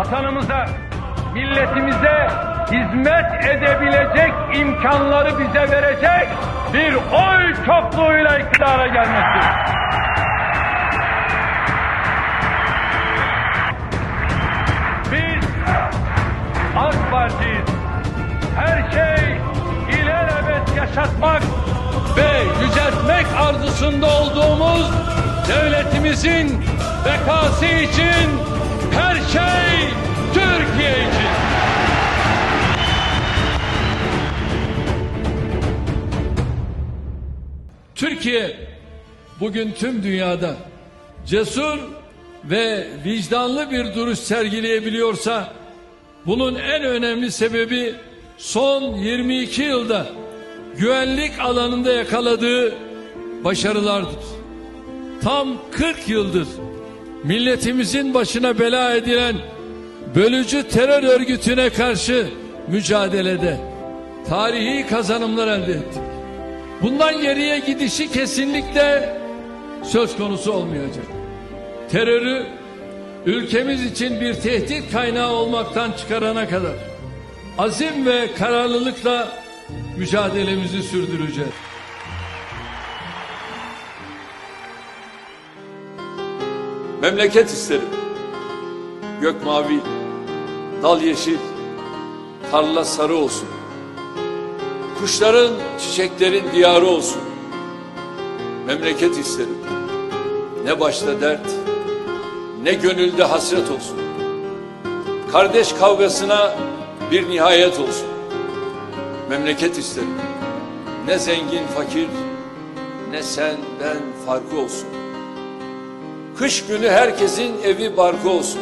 vatanımıza, milletimize hizmet edebilecek imkanları bize verecek bir oy çokluğuyla iktidara gelmesi. Biz AK Parti'yiz. Her şey ilelebet yaşatmak ve yüceltmek arzusunda olduğumuz devletimizin bekası için her şey Türkiye için. Türkiye bugün tüm dünyada cesur ve vicdanlı bir duruş sergileyebiliyorsa bunun en önemli sebebi son 22 yılda güvenlik alanında yakaladığı başarılardır. Tam 40 yıldır milletimizin başına bela edilen bölücü terör örgütüne karşı mücadelede tarihi kazanımlar elde ettik. Bundan geriye gidişi kesinlikle söz konusu olmayacak. Terörü ülkemiz için bir tehdit kaynağı olmaktan çıkarana kadar azim ve kararlılıkla mücadelemizi sürdüreceğiz. Memleket isterim. Gök mavi, dal yeşil, tarla sarı olsun. Kuşların, çiçeklerin diyarı olsun. Memleket isterim. Ne başta dert, ne gönülde hasret olsun. Kardeş kavgasına bir nihayet olsun. Memleket isterim. Ne zengin fakir, ne sen ben farkı olsun. Kış günü herkesin evi barkı olsun.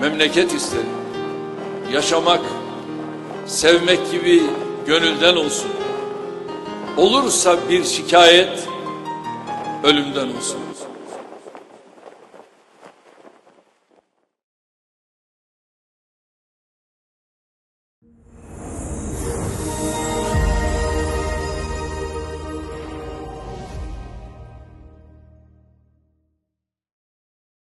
Memleket isterim. Yaşamak, sevmek gibi gönülden olsun. Olursa bir şikayet ölümden olsun.